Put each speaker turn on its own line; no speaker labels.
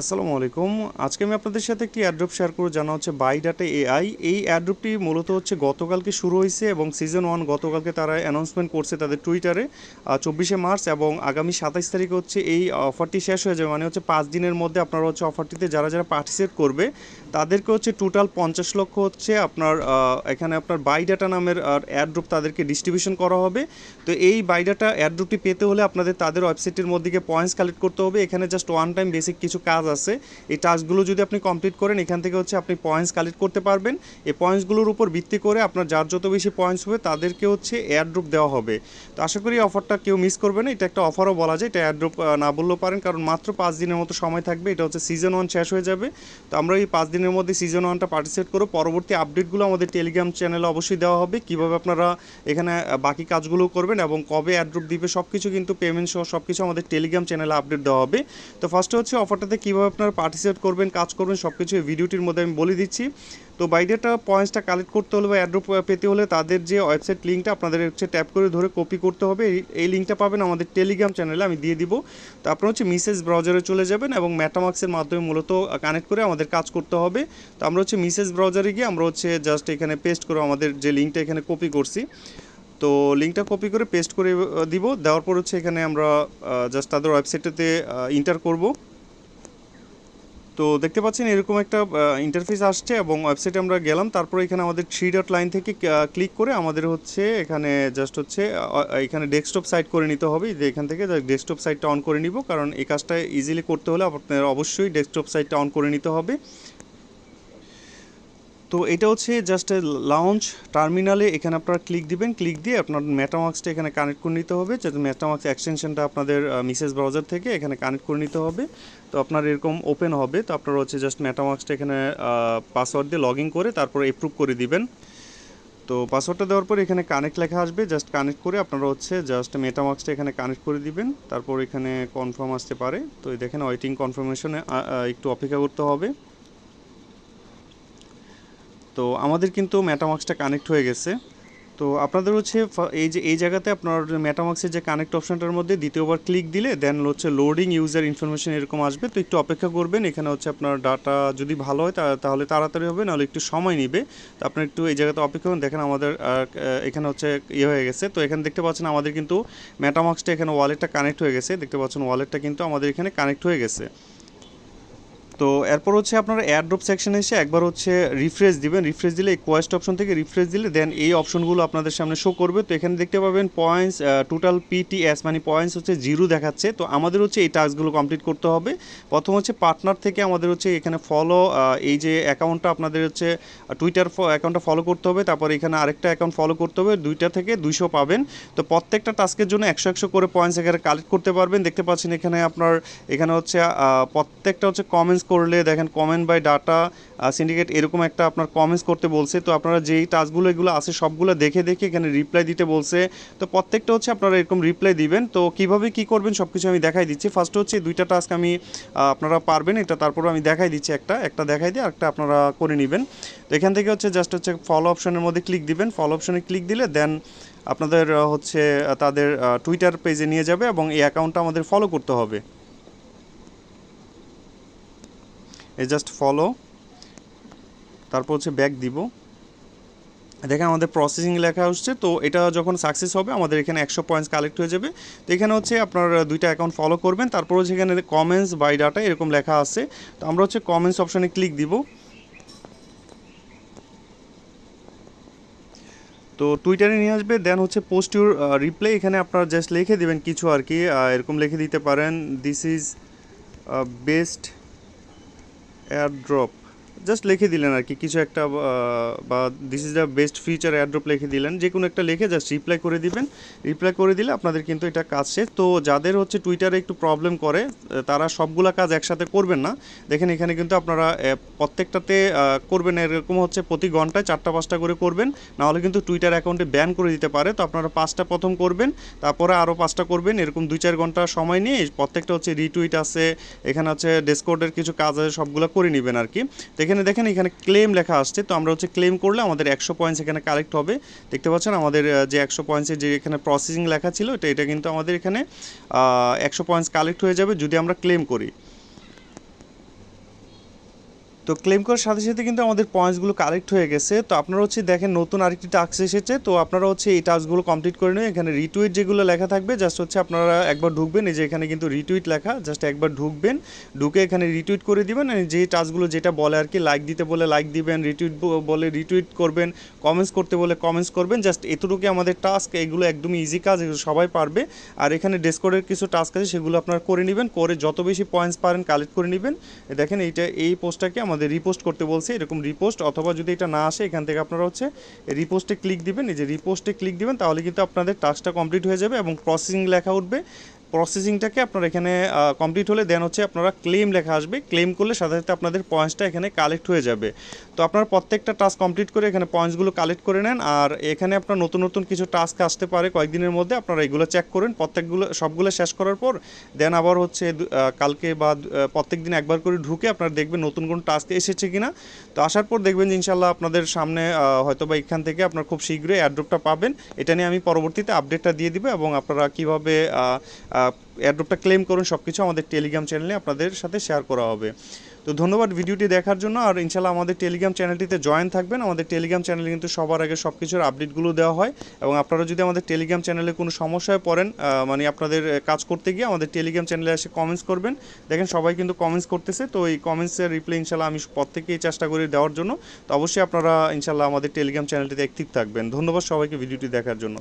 আসসালামু আলাইকুম। আজকে আমি আপনাদের সাথে একটি অ্যাড্রপ শেয়ার করব। জানা হচ্ছে বাই ডাটা এআই এই অ্যাড্রপটি মূলত হচ্ছে গতকালকে শুরু হয়েছে এবং সিজন ওয়ান গতকালকে তারা অ্যানাউন্সমেন্ট করছে তাদের টুইটারে চব্বিশে মার্চ এবং আগামী সাতাইশ তারিখে হচ্ছে এই অফারটি শেষ হয়ে যাবে। মানে হচ্ছে পাঁচ দিনের মধ্যে আপনারা হচ্ছে অফারটিতে যারা যারা পার্টিসিপেট করবে, তাদেরকে হচ্ছে টোটাল পঞ্চাশ লক্ষ হচ্ছে আপনার এখানে আপনার বাই ডাটা নামের অ্যাড্রপ তাদেরকে ডিস্ট্রিবিউশন করা হবে। তো এই বাই ডাটা অ্যাড্রপটি পেতে হলে আপনাদের তাদের ওয়েবসাইটের মধ্যে গিয়ে পয়েন্টস কালেক্ট করতে হবে। এখানে জাস্ট ওয়ান টাইম বেসিক কিছু কাজ আছে। এই টাস্কগুলো যদি আপনি কমপ্লিট করেন, এখান থেকে হচ্ছে আপনি পয়েন্টস কালেক্ট করতে পারবেন। এই পয়েন্টসগুলোর উপর ভিত্তি করে আপনার যার যত বেশি পয়েন্টস হবে, তাদেরকে হচ্ছে এয়ারড্রপ দেওয়া হবে। তো আশা করি অফারটা কেউ মিস করবে না। এটা একটা অফারও বলা যায়। এটা এয়ারড্রপ না বললেও পারেন। কারণ মাত্র পাঁচ দিনের মতো সময় থাকবে। এটা হচ্ছে সিজন ওয়ান শেষ হয়ে যাবে। তো আমরা এই পাঁচ দিনের মধ্যে সিজন ওয়ানটা পার্টিসিপেট করব। পরবর্তী আপডেটগুলো আমাদের টেলিগ্রাম চ্যানেলে অবশ্যই দেওয়া হবে। কীভাবে আপনারা এখানে বাকি কাজগুলো করবেন এবং কবে অ্যাড্রপ দিবে সব কিছু কিন্তু পেমেন্ট সহ সব কিছু আমাদের টেলিগ্রাম চ্যানেলে আপডেট দেওয়া হবে। তো ফার্স্টে হচ্ছে অফারটাতে কীভাবে আপনারা পার্টিসিপেট করবেন, কাজ করবেন সব কিছু ভিডিওটির মধ্যে আমি বলে দিচ্ছি। তো বাইডেটা পয়েন্টসটা কালেক্ট করতে হলে বা অ্যাড্রপ পেতে হলে তাদের যে ওয়েবসাইট লিঙ্কটা আপনাদের হচ্ছে ট্যাপ করে ধরে কপি করতে হবে। এই- লিঙ্কটা পাবেন আমাদের টেলিগ্রাম চ্যানেলে আমি দিয়ে দিব। তো আপনারা হচ্ছে মিসেস ব্রাউজারে চলে যাবেন এবং ম্যাটামাক্সের মাধ্যমে মূলত কানেক্ট করে আমাদের কাজ করতে হবে। তো আমরা হচ্ছে মিসেস ব্রাউজারে গিয়ে আমরা হচ্ছে জাস্ট এখানে পেস্ট করে আমাদের যে লিঙ্কটা এখানে কপি করছি। তো লিঙ্কটা কপি করে পেস্ট করে দিব। দেওয়ার পর হচ্ছে এখানে আমরা জাস্ট তাদের ওয়েবসাইটটাতে ইন্টার করব। তো দেখতে পাচ্ছেন এরকম একটা ইন্টারফেস আসছে এবং ওয়েবসাইটে আমরা গেলাম। তারপরে এখানে আমাদের থ্রি ডট লাইন থেকে ক্লিক করে আমাদের হচ্ছে এখানে জাস্ট হচ্ছে এখানে ডেস্কটপ সাইট করে নিতে হবে। যে এখান থেকে ডেস্কটপ সাইটটা অন করে নিব। কারণ এই কাজটা ইজিলি করতে হলে আপনার অবশ্যই ডেস্কটপ সাইটটা অন করে নিতে হবে। তো এটা হচ্ছে জাস্ট লাউঞ্চ টার্মিনালে এখানে আপনারা ক্লিক দিবেন ক্লিক দিয়ে আপনার মেটামাক্সটা এখানে কানেক্ট করে নিতে হবে। যাতে মেটামাক্স এক্সটেনশনটা আপনাদের মিসেস ব্রাউজার থেকে এখানে কানেক্ট করে নিতে হবে। তো আপনার এরকম ওপেন হবে, তো আপনারা হচ্ছে জাস্ট মেটামাক্সটা এখানে পাসওয়ার্ড দিয়ে লগ ইন করে তারপর এপ্রুভ করে দিবেন। তো পাসওয়ার্ডটা দেওয়ার পর এখানে কানেক্ট লেখা আসবে জাস্ট কানেক্ট করে আপনারা হচ্ছে জাস্ট মেটামাক্সটা এখানে কানেক্ট করে দিবেন। তারপর এখানে কনফার্ম আসতে পারে। তো দেখেন ওয়েটিং কনফার্মেশনে একটু অপেক্ষা করতে হবে। তো আমাদের কিন্তু মেটামাক্সটা কানেক্ট হয়ে গেছে। তো আপনাদের হচ্ছে এই যে, এই জায়গাতে আপনার মেটামাক্সের যে কানেক্ট অপশানটার মধ্যে দ্বিতীয়বার ক্লিক দিলে দেন হচ্ছে লোডিং ইউজার ইনফরমেশন এরকম আসবে। তো একটু অপেক্ষা করবেন, এখানে হচ্ছে আপনার ডাটা যদি ভালো হয় তাহলে তাড়াতাড়ি হবে, নাহলে একটু সময় নেবে। তো আপনার একটু এই জায়গাতে অপেক্ষা করুন, দেখেন আমাদের এখানে হচ্ছে ইয়ে হয়ে গেছে। তো এখানে দেখতে পাচ্ছেন আমাদের কিন্তু মেটামাক্সটা এখানে ওয়ালেটটা কানেক্ট হয়ে গেছে। দেখতে পাচ্ছেন ওয়ালেটটা কিন্তু আমাদের এখানে কানেক্ট হয়ে গেছে। তো এরপর হচ্ছে আপনারা এয়ারড্রপ সেকশনে এসে একবার হচ্ছে রিফ্রেশ দিবেন। রিফ্রেশ দিলে এই কোয়েস্ট অপশন থেকে রিফ্রেশ দিলে দেন এই অপশনগুলো আপনাদের সামনে শো করবে। তো এখানে দেখতে পাবেন পয়েন্টস টোটাল পিটিএস মানে পয়েন্টস হচ্ছে জিরো দেখাচ্ছে। তো আমাদের হচ্ছে এই টাস্কগুলো কমপ্লিট করতে হবে। প্রথম হচ্ছে পার্টনার থেকে আমাদের হচ্ছে এখানে ফলো এই যে অ্যাকাউন্টটা আপনাদের হচ্ছে টুইটার অ্যাকাউন্টটা ফলো করতে হবে। তারপর এখানে আরেকটা অ্যাকাউন্ট ফলো করতে হবে। দুইটা থেকে দুইশো পাবেন। তো প্রত্যেকটা টাস্কের জন্য একশো একশো করে পয়েন্টস এখানে কালেক্ট করতে পারবেন। দেখতে পাচ্ছেন এখানে আপনার, এখানে হচ্ছে প্রত্যেকটা হচ্ছে কমেন্টস করলে, দেখেন কমেন্ট বাই ডাটা সিন্ডিকেট এরকম একটা আপনার কমেন্টস করতে বলছে। তো আপনারা যেই টাস্কগুলো, এগুলো আছে, সবগুলো দেখে দেখে এখানে রিপ্লাই দিতে বলছে। তো প্রত্যেকটা হচ্ছে আপনারা এরকম রিপ্লাই দিবেন। তো কীভাবে কি করবেন সব কিছু আমি দেখাই দিচ্ছি। ফার্স্ট হচ্ছে দুইটা টাস্ক আমি আপনারা পারবেন। এটা তারপর আমি দেখাই দিচ্ছি একটা একটা দেখাই দিয়ে একটা আপনারা করে নেবেন। তো এখান থেকে হচ্ছে জাস্ট হচ্ছে ফলো অপশনের মধ্যে ক্লিক দিবেন। ফলো অপশনে ক্লিক দিলে দেন আপনাদের হচ্ছে তাদের টুইটার পেজে নিয়ে যাবে এবং এই অ্যাকাউন্টটা আমাদের ফলো করতে হবে। এই জাস্ট ফলো তারপর হচ্ছে ব্যাক দিব। দেখেন আমাদের প্রসেসিং লেখা আসছে, তো এটা যখন সাকসেস হবে, আমাদের এখানে একশো পয়েন্টস কালেক্ট হয়ে যাবে। তো এখানে হচ্ছে আপনার দুইটা অ্যাকাউন্ট ফলো করবেন, তারপর হচ্ছে এখানে কমেন্টস বাই ডাটা এরকম লেখা আছে। তো আমরা হচ্ছে কমেন্টস অপশনে ক্লিক দিব। তো টুইটারে নিয়ে আসবে দেন হচ্ছে পোস্ট ইউর রিপ্লাই এখানে আপনারা জাস্ট লিখে দিবেন কিছু আর কি এরকম লিখে দিতে পারেন। This is best airdrop just লিখে দিলেন আর কি, কিছু একটা বা this is the best feature airdrop লিখে দিলেন, যে কোনো একটা লিখে জাস্ট রিপ্লাই করে দিবেন। রিপ্লাই করে দিলে আপনাদের কিন্তু এটা কাজ শেষ। তো যাদের হচ্ছে টুইটারে একটু প্রবলেম করে তারা সবগুলা কাজ একসাথে করবেন না। দেখেন এখানে কিন্তু আপনারা প্রত্যেকটাতে করবেন এরকম হচ্ছে প্রতি ঘন্টায় চারটা পাঁচটা করে করবেন। নাহলে কিন্তু টুইটার অ্যাকাউন্টে ব্যান করে দিতে পারে। তো আপনারা পাঁচটা প্রথম করবেন, তারপরে আরও পাঁচটা করবেন, এরকম দুই চার ঘণ্টা সময় নিয়ে প্রত্যেকটা হচ্ছে রিটুইট আছে, এখানে হচ্ছে ডেসকোডের কিছু কাজ আছে, সবগুলো করে নেবেন আর কি। তো এখানে দেখেন, এখানে ক্লেম লেখা আসছে। তো আমরা হচ্ছে ক্লেম করলে আমাদের একশো পয়েন্টস এখানে কালেক্ট হবে। দেখতে পাচ্ছেন, আমাদের যে একশো পয়েন্টসের যে এখানে প্রসেসিং লেখা ছিল, এটা এটা কিন্তু আমাদের এখানে একশো পয়েন্টস কালেক্ট হয়ে যাবে যদি আমরা ক্লেম করি। তো ক্লেম করার সাথে সাথে কিন্তু আমাদের পয়েন্টসগুলো কালেক্ট হয়ে গেছে। তো আপনারা হচ্ছে দেখেন নতুন আরেকটি টাস্ক এসেছে। তো আপনারা হচ্ছে এই টাস্কগুলো কমপ্লিট করে নিন এখানে রিটুইট যেগুলো লেখা থাকবে জাস্ট হচ্ছে আপনারা একবার ঢুকবেন, এই যে এখানে কিন্তু রিটুইট লেখা জাস্ট একবার ঢুকবেন, ঢুকে এখানে রিটুইট করে দিবেন যে টাস্কগুলো যেটা বলে আর কি লাইক দিতে বলে লাইক দিবেন রিটুইট বলে রিটুইট করবেন কমেন্টস করতে বলে কমেন্টস করবেন জাস্ট এতটুকু আমাদের টাস্ক এগুলো একদমই ইজি কাজ, এগুলো সবাই পারবে। আর এখানে ডেসকোডের কিছু টাস্ক আছে, সেগুলো আপনারা করে নেবেন, করে যত বেশি পয়েন্টস পারেন কালেক্ট করে নেবেন। দেখেন এইটা, এই পোস্টটাকে আমাদের রিপোস্ট করতে বলছে, এরকম রিপোস্ট অথবা যদি এটা না আসে, এখান থেকে আপনারা হচ্ছে রিপোস্টে ক্লিক দিবেন, এই যে রিপোস্টে ক্লিক দিবেন, তাহলে কিন্তু আপনাদের টাস্কটা কমপ্লিট হয়ে যাবে এবং প্রসেসিং লেখা উঠবে। প্রসেসিংটাকে আপনারা এখানে কমপ্লিট হলে দেন হচ্ছে আপনারা ক্লেম লেখা আসবে। ক্লেম করলে সাথে সাথে আপনাদের পয়েন্টসটা এখানে কালেক্ট হয়ে যাবে। তো আপনারা প্রত্যেকটা টাস্ক কমপ্লিট করে এখানে পয়েন্টসগুলো কালেক্ট করে নেন। আর এখানে আপনার নতুন নতুন কিছু টাস্ক আসতে পারে কয়েকদিনের মধ্যে, আপনারা এগুলো চেক করেন। প্রত্যেকগুলো, সবগুলো শেষ করার পর দেন আবার হচ্ছে কালকে বা প্রত্যেক দিন একবার করে ঢুকে আপনারা দেখবেন নতুন কোন টাস্ক এসেছে কিনা। তো আসার পর দেখবেন ইনশাল্লাহ আপনাদের সামনে হয়তো বা এখান থেকে আপনারা খুব শীঘ্রই অ্যাড্রপটা পাবেন। এটা নিয়ে আমি পরবর্তীতে আপডেটটা দিয়ে দিব এবং আপনারা কীভাবে অ্যাড্রপটা ক্লেম করুন সব কিছু আমাদের টেলিগ্রাম চ্যানেলে আপনাদের সাথে শেয়ার করা হবে। তো ধন্যবাদ ভিডিওটি দেখার জন্য, আর ইনশাল্লাহ আমাদের টেলিগ্রাম চ্যানেলটিতে জয়েন থাকবেন। আমাদের টেলিগ্রাম চ্যানেলে কিন্তু সবার আগে সব কিছুর আপডেটগুলো দেওয়া হয়, এবং আপনারা যদি আমাদের টেলিগ্রাম চ্যানেলে কোনো সমস্যায় পড়েন মানে আপনাদের কাজ করতে গিয়ে আমাদের টেলিগ্রাম চ্যানেলে এসে কমেন্টস করবেন। দেখেন সবাই কিন্তু কমেন্টস করতেছে, তো এই কমেন্টসের রিপ্লাই ইনশাল্লাহ আমি প্রত্যেকেই চেষ্টা করি দেওয়ার জন্য। তো অবশ্যই আপনারা ইনশাল্লাহ আমাদের টেলিগ্রাম চ্যানেলটিতে অ্যাক্টিভ থাকবেন। ধন্যবাদ সবাইকে ভিডিওটি দেখার জন্য।